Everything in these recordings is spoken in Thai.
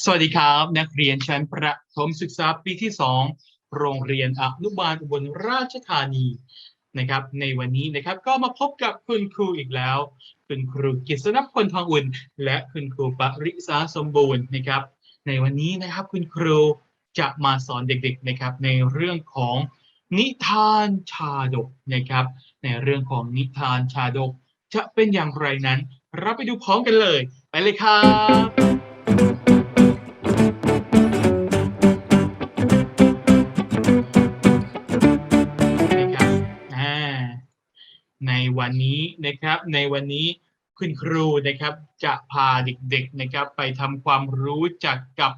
สวัสดีครับ นักเรียนชั้นประถมศึกษาปีที่ 2 โรงเรียนอนุบาลอุบลราชธานีนะครับ ในวันนี้นะครับก็มาพบกับคุณครูอีกแล้ว คุณครูกฤษณพลทองอุ่น และคุณครูปริษาสมบูรณ์นะครับ ในวันนี้นะครับคุณครูจะมาสอนเด็กๆนะครับ ในเรื่องของนิทานชาดกนะครับ ในเรื่องของนิทานชาดก จะเป็นอย่างไรนั้น เราไปดูพร้อมกันเลย ไปเลยครับ นะครับ ในวันนี้คุณครูนะครับจะพาเด็กๆนะครับ ไปทำความรู้จักกับ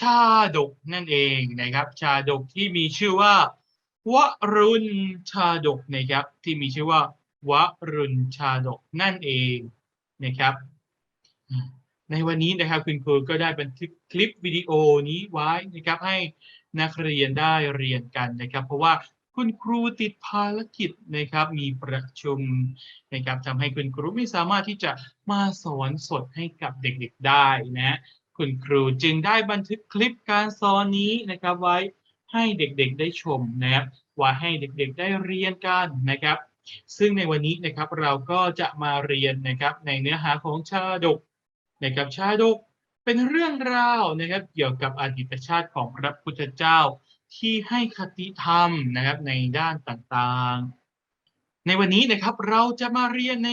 ชาดกนั่นเองนะครับ ชาดกที่มีชื่อว่าวรุณชาดกนะครับ ที่มีชื่อว่าวรุณชาดกนั่นเองนะครับ ในวันนี้นะครับคุณครูก็ได้บันทึกคลิปวิดีโอนี้ไว้นะครับให้นักเรียนได้เรียนกันนะครับ เพราะว่า คุณครูติดภารกิจนะครับ มีประชุมนะครับทำให้คุณครูไม่สามารถที่จะมาสอนสดให้กับเด็กๆได้นะ คุณครูจึงได้บันทึกคลิปการสอนนี้นะครับไว้ให้เด็กๆได้ชมนะครับว่าให้เด็กๆได้เรียนกันนะครับ ซึ่งในวันนี้นะครับเราก็จะมาเรียนนะครับในเนื้อหาของชาดกนะครับชาดกเป็นเรื่องราวนะครับเกี่ยวกับอดีตชาติของพระพุทธเจ้า ที่ให้คติธรรมนะครับในด้านต่างๆ ในวันนี้นะครับเราจะมาเรียนใน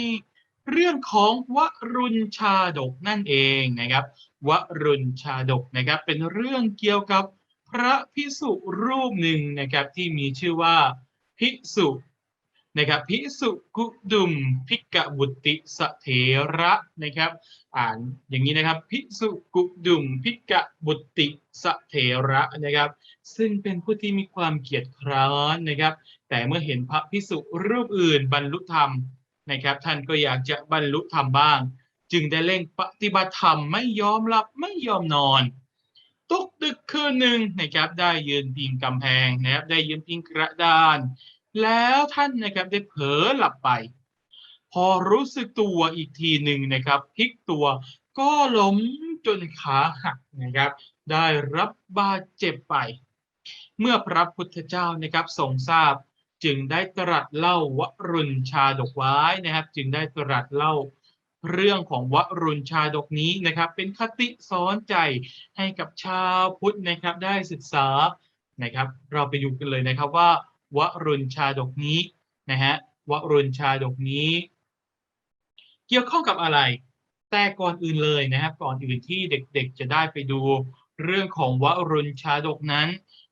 เรื่องของวรุณชาดกนั่นเองนะครับวรุณชาดกนะครับ เป็นเรื่องเกี่ยวกับพระพิสุรูปหนึ่งนะครับที่มีชื่อว่าพิสุ นะครับพิสุกุดุมพิกบุติสเถระนะครับ อ่านอย่างนี้นะครับพิสุกุดุมพิกบุติสเถระนะครับ ซึ่งเป็นผู้ที่มีความเกียจคร้านนะครับ แต่เมื่อเห็นพระพิสุรูปอื่นบรรลุธรรมนะครับ ท่านก็อยากจะบรรลุธรรมบ้าง จึงได้เร่งปฏิบัติธรรมไม่ยอมหลับไม่ยอมนอนตกดึกคืนหนึ่งนะครับได้ยืนพิงกำแพงนะครับได้ยืนพิงกระดาน แล้วท่านนะครับได้เผลอหลับไป พอรู้สึกตัวอีกทีหนึ่งนะครับพลิกตัวก็ล้มจนขาหักนะครับ ได้รับบาดเจ็บไป เมื่อพระพุทธเจ้านะครับทรงทราบจึงได้ตรัสเล่าวรุณชาดกไว้นะครับ จึงได้ตรัสเล่าเรื่องของวรุณชาดกนี้นะครับ เป็นคติสอนใจให้กับชาวพุทธนะครับได้ศึกษานะครับ เราไปดูกันเลยนะครับว่า วรุณชาดกนี้นะฮะวรุณชาดกนี้ เกี่ยวข้องกับอะไร แต่ก่อนอื่นเลยนะครับก่อนอื่นที่เด็กๆ จะได้ไปดูเรื่องของวรุณชาดกนั้น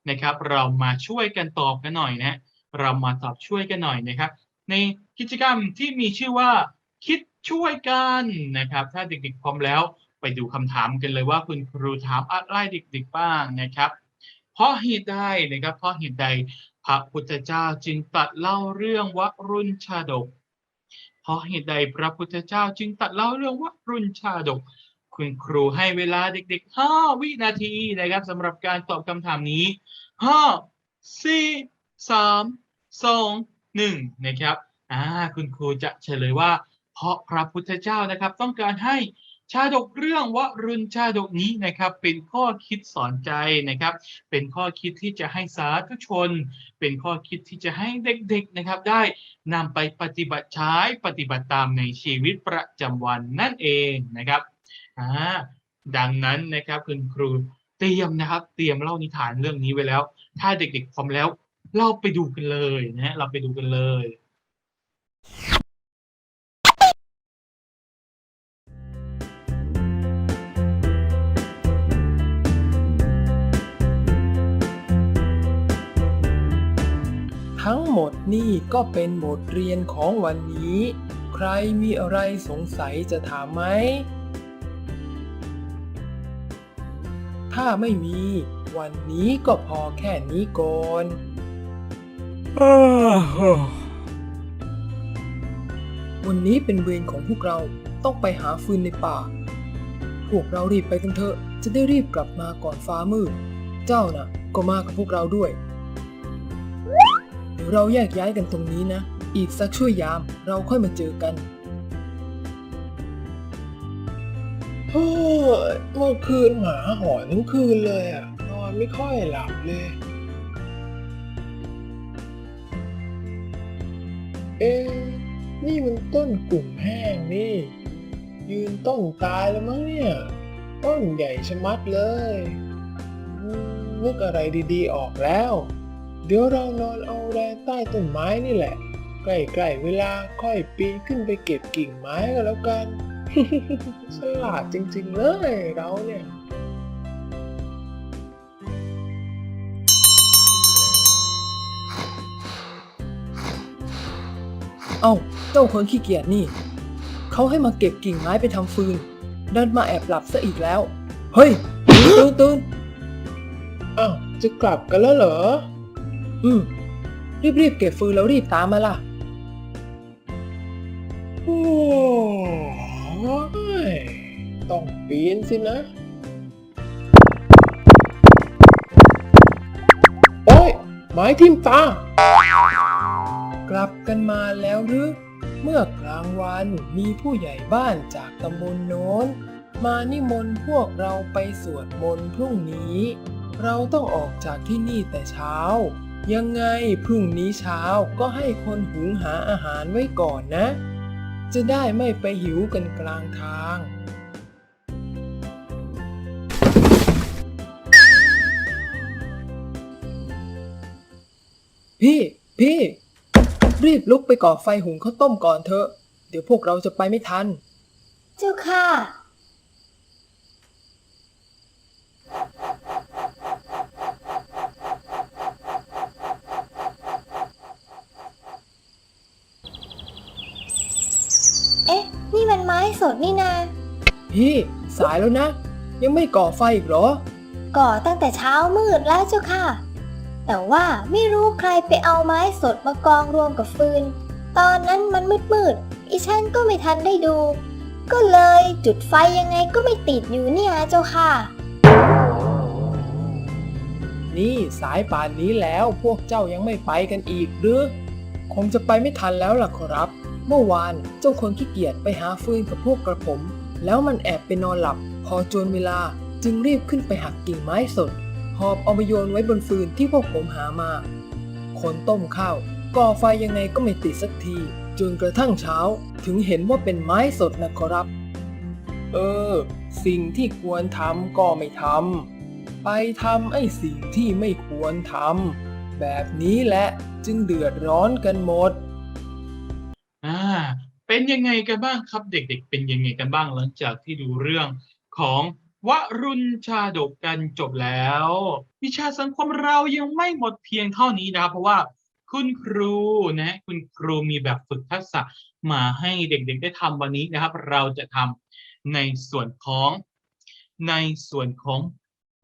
นะครับ เรามาช่วยกันตอบกันหน่อยนะเรามาตอบช่วยกันหน่อยนะครับ ในกิจกรรมที่มีชื่อว่า คิดช่วยกันนะครับ ถ้าเด็กๆพร้อมแล้ว ไปดูคำถามกันเลยว่าคุณครูถามอะไรเด็ก ๆ บ้างนะครับ เพราะเหตุใดนะครับเพราะเหตุใดพระพุทธเจ้าจึงตัดเล่าเรื่องวรุณชาดก เพราะเหตุใดพระพุทธเจ้าจึงตัดเล่าเรื่องวรุณชาดก คุณครูให้เวลาเด็กๆ 5 วินาทีนะครับสำหรับการตอบคำถามนี้ 5 4 3 2 1 นะครับอ่าคุณครูจะเฉลยว่า เพราะพระพุทธเจ้านะครับต้องการให้ ชาดกเรื่องวรุณชาดกนี้นะครับ เป็นข้อคิดสอนใจนะครับ เป็นข้อคิดที่จะให้สาธุชน เป็นข้อคิดที่จะให้เด็กๆนะครับ ได้นำไปปฏิบัติใช้ปฏิบัติตามในชีวิตประจำวันนั่นเองนะครับอ่าดังนั้นนะครับคุณครูเตรียมนะครับ เตรียมเล่านิทานเรื่องนี้ไว้แล้ว ถ้าเด็กๆพร้อมแล้ว เราไปดูกันเลยนะฮะเราไปดูกันเลย ทั้งหมดนี่ก็เป็นบทเรียนของวันนี้ ใครมีอะไรสงสัยจะถามไหม ถ้าไม่มี วันนี้ก็พอแค่นี้ก่อนวันนี้เป็นเวรของพวกเราต้องไปหาฟืนในป่า พวกเรารีบไปกันเถอะ จะได้รีบกลับมาก่อนฟ้ามืด เจ้าน่ะ ก็มากับพวกเราด้วย เราแยกย้ายกันตรงนี้นะ อีกสักช่วยยามเราค่อยมาเจอกันฮเฮ้ยเมื่อคืนหมาหอนทั้งคืนเลยอะนอนไม่ค่อยหลับเลย เอ๊ะนี่มันต้นกลุ่มแห้งนี่ ยืนต้นตายแล้วมั้งเนี่ย ต้นใหญ่ชะมัดเลยนึกอะไรดีๆออกแล้ว เดี๋ยวเรานอนเอาแรงใต้ต้นไม้นี่แหละ ใกล้ๆเวลาค่อยปีนขึ้นไปเก็บกิ่งไม้ก็แล้วกัน ฉลาดจริงๆเลยเราเนี่ยเอ้าเจ้าคนขี้เกียจนี่ เขาให้มาเก็บกิ่งไม้ไปทำฟืน ดันมาแอบหลับซะอีกแล้ว เฮ้ย ตื่นตื่นอ้าวจะกลับกันแล้วเหรอ อืม รีบๆเก็บฟืนแล้วรีบตามมาล่ะ โอ้ยต้องปีนสินะ โอ้ย ไม้ทิ่มตา กลับกันมาแล้วหรือ เมื่อกลางวันมีผู้ใหญ่บ้านจากตำบลโน้น มานิมนต์พวกเราไปสวดมนต์พรุ่งนี้ เราต้องออกจากที่นี่แต่เช้า ยังไงพรุ่งนี้เช้าก็ให้คนหุงหาอาหารไว้ก่อนนะ จะได้ไม่ไปหิวกันกลางทาง พี่ พี่ รีบลุกไปก่อไฟหุงข้าวต้มก่อนเถอะ เดี๋ยวพวกเราจะไปไม่ทัน เจ้าค่ะ เอ๊ะ นี่มันไม้สดนี่นา พี่สายแล้วนะ ยังไม่ก่อไฟอีกเหรอ ก่อตั้งแต่เช้ามืดแล้วเจ้าค่ะ แต่ว่าไม่รู้ใครไปเอาไม้สดมากองรวมกับฟืน ตอนนั้นมันมืดมืดๆอีฉันก็ไม่ทันได้ดู ก็เลยจุดไฟยังไงก็ไม่ติดอยู่เนี่ยเจ้าค่ะ นี่สายป่านนี้แล้วพวกเจ้ายังไม่ไปกันอีกหรือ คงจะไปไม่ทันแล้วล่ะขอรับ เมื่อวานเจ้าคนขี้เกียจไปหาฟืนกับพวกกระผม แล้วมันแอบไปนอนหลับ พอจวนเวลาจึงรีบขึ้นไปหักกิ่งไม้สด หอบเอามาโยนไว้บนฟืนที่พวกผมหามาคนต้มข้าวก่อไฟยังไงก็ไม่ติดสักที จนกระทั่งเช้าถึงเห็นว่าเป็นไม้สดนะขอรับ เออ สิ่งที่ควรทำก็ไม่ทำไปทำไอ้สิ่งที่ไม่ควรทำแบบนี้แหละจึงเดือดร้อนกันหมด เป็นยังไงกันบ้างครับ เด็กๆ เป็นยังไงกันบ้างหลังจากที่ดูเรื่องของวรุณชาดกกันจบแล้ว วิชาสังคมเรายังไม่หมดเพียงเท่านี้นะครับ เพราะว่าคุณครูนะ คุณครูมีแบบฝึกทักษะมาให้เด็กๆ ได้ทำวันนี้นะครับ เราจะทำในส่วนของในส่วนของ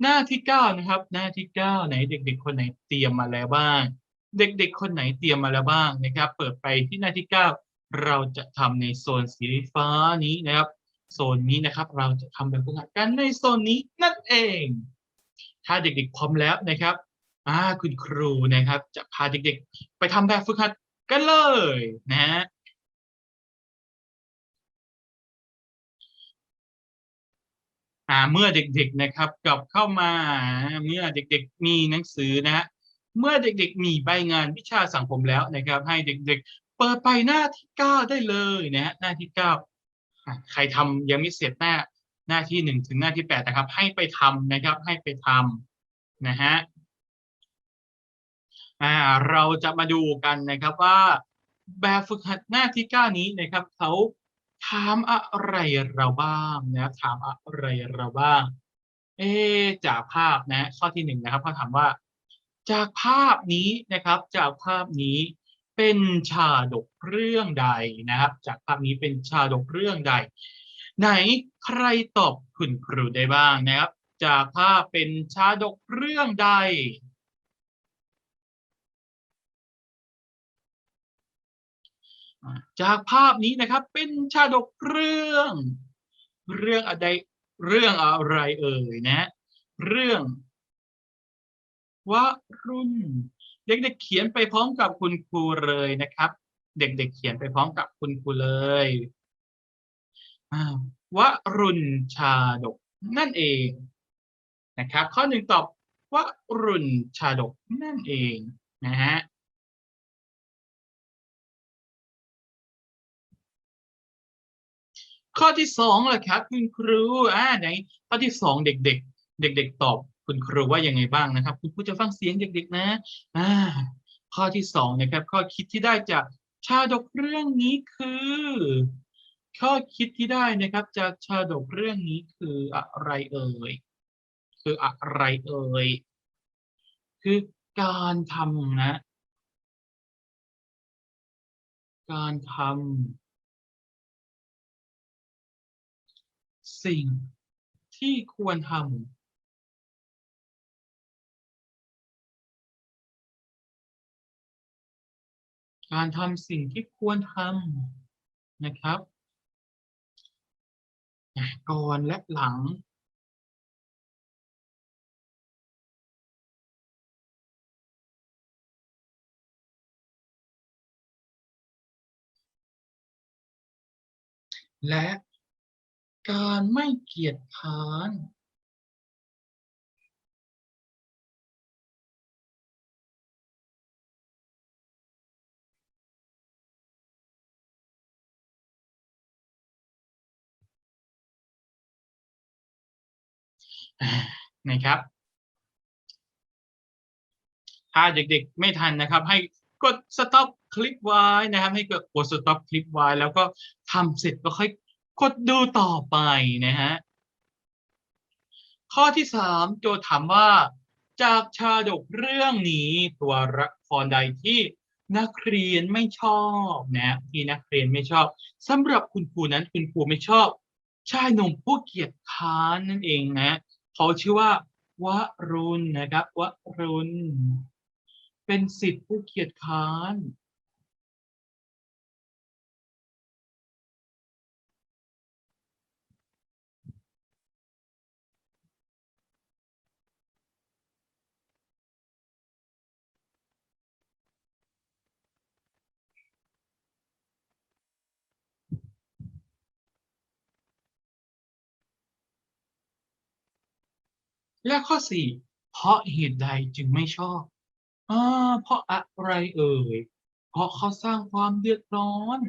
หน้าที่เก้านะครับ หน้าที่เก้าไหนเด็ก ๆ คนไหนเตรียมมาแล้วบ้าง เด็ก ๆ คนไหนเตรียมมาแล้วบ้างนะครับ เปิดไปที่หน้าที่เก้า เราจะทำในโซนสีฟ้านี้นะครับ โซนนี้นะครับ เราจะทำแบบฝึกหัดกันในโซนนี้นั่นเอง ถ้าเด็กๆพร้อมแล้วนะครับอ่าคุณครูนะครับ จะพาเด็กๆ ไปทำแบบฝึกหัดกันเลยนะฮะเมื่อเด็กๆนะครับกลับเข้ามาเมื่อเด็กๆมีหนังสือนะฮะเมื่อเด็กๆมีใบงานวิชาสังคมแล้วนะครับ ให้เด็กๆ เปิดไปหน้าที่เก้าได้เลยนะฮะหน้าที่เก้าใครทำยังไม่เสร็จหน้าหน้าที่หนึ่งถึงหน้าที่แปดนะครับ ให้ไปทำนะครับ ให้ไปทำนะฮะอ่าเราจะมาดูกันนะครับว่า แบบฝึกหัดหน้าที่เก้านี้นะครับเขาถามอะไรเราบ้างนะถามอะไรเราบ้าง เอจากภาพนะ ข้อที่หนึ่งนะครับเขาถามว่า จากภาพนี้นะครับ จากภาพนี้ เป็นชาดกเรื่องใดนะครับ จากภาพนี้เป็นชาดกเรื่องใด ไหนใครตอบคุณครูได้บ้างนะครับ จากภาพเป็นชาดกเรื่องใดจากภาพนี้นะครับเป็นชาดกเรื่อง เรื่องอะไรเรื่องอะไรเอ่ยนะ เรื่องวรุณ เด็กๆเขียนไปพร้อมกับคุณครูเลยนะครับ เด็กๆเขียนไปพร้อมกับคุณครูเลยอ่าวรุณชาดกนั่นเองนะครับ ข้อหนึ่งตอบวรุณชาดกนั่นเองนะฮะข้อที่สองล่ะครับ คุณครูอ่าไหนข้อที่สองเด็กๆเด็ก ๆ ตอบ คุณครูว่ายังไงบ้างนะครับ คุณครูจะฟังเสียงเด็กๆนะอ่าข้อที่สองนะครับ ข้อคิดที่ได้จากชาดกเรื่องนี้คือ ข้อคิดที่ได้นะครับ จากชาดกเรื่องนี้คืออะไรเอ่ยคืออะไรเอ่ยคือการทำนะ การทำสิ่งที่ควรทำ การทำสิ่งที่ควรทำนะครับ ก่อนและหลัง และการไม่เกียจค้าน นะครับ ถ้าเด็กๆ ไม่ทันนะครับ ให้กด stop คลิปไว้นะครับ ให้กด stop คลิปไว้ แล้วก็ทำเสร็จก็ค่อยกดดูต่อไปนะฮะข้อที่สามโจทย์ถามว่า จากชาดกเรื่องนี้ตัวละครใดที่นักเรียนไม่ชอบนะที่นักเรียนไม่ชอบสำหรับคุณครูนั้นคุณครูไม่ชอบชายหนุ่มผู้เกียจค้านนั่นเองนะ เขาชื่อว่าวรุณนะครับวรุณเป็นสิทธิผู้เกียรติค้าน และข้อสี่เพราะเหตุใดจึงไม่ชอบอ่าเพราะอะไรเอ่ย เพราะเขาสร้างความเดือดร้อน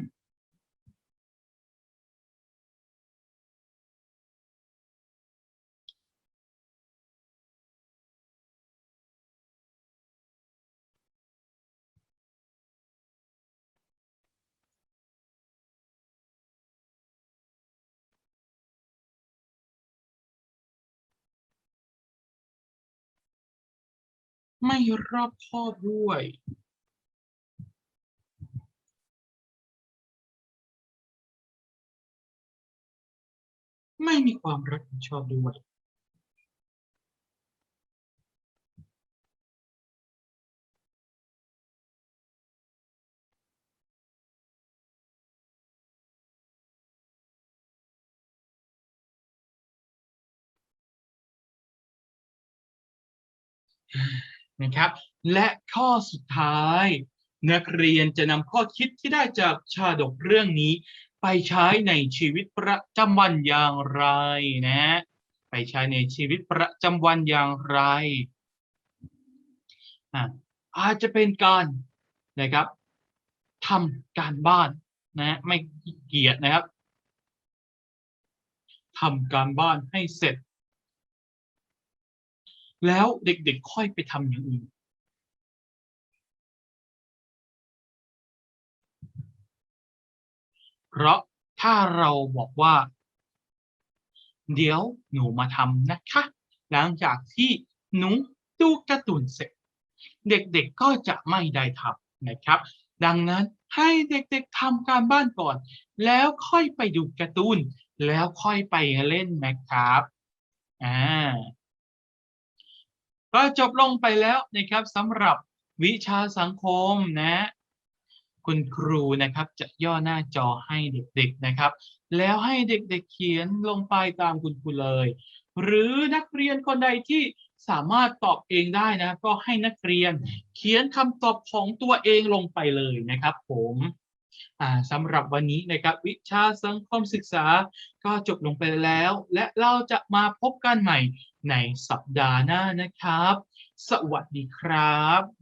ไม่รอบคอบด้วย ไม่มีความรับผิดชอบด้วย นะครับ และข้อสุดท้าย นักเรียนจะนำข้อคิดที่ได้จากชาดกเรื่องนี้ ไปใช้ในชีวิตประจำวันอย่างไรนะ ไปใช้ในชีวิตประจำวันอย่างไรอะอาจจะเป็นการนะครับทำการบ้านนะไม่เกียจนะครับทำการบ้านให้เสร็จ แล้วเด็กๆค่อยไปทำอย่างอื่นเพราะถ้าเราบอกว่า เดี๋ยวหนูมาทำนะคะ หลังจากที่หนูดูการ์ตูนเสร็จ เด็กๆก็จะไม่ได้ทำนะครับ ดังนั้นให้เด็กๆทำการบ้านก่อน แล้วค่อยไปดูการ์ตูน แล้วค่อยไปเล่นนะครับอ่า ก็จบลงไปแล้วนะครับสำหรับวิชาสังคมนะ คุณครูนะครับจะย่อหน้าจอให้เด็กๆนะครับ แล้วให้เด็กๆเขียนลงไปตามคุณครูเลย หรือนักเรียนคนใดที่สามารถตอบเองได้นะ ก็ให้นักเรียนเขียนคำตอบของตัวเองลงไปเลยนะครับ ผม สำหรับวันนี้นะครับวิชาสังคมศึกษาก็จบลงไปแล้ว และเราจะมาพบกันใหม่ในสัปดาห์หน้านะครับ สวัสดีครับ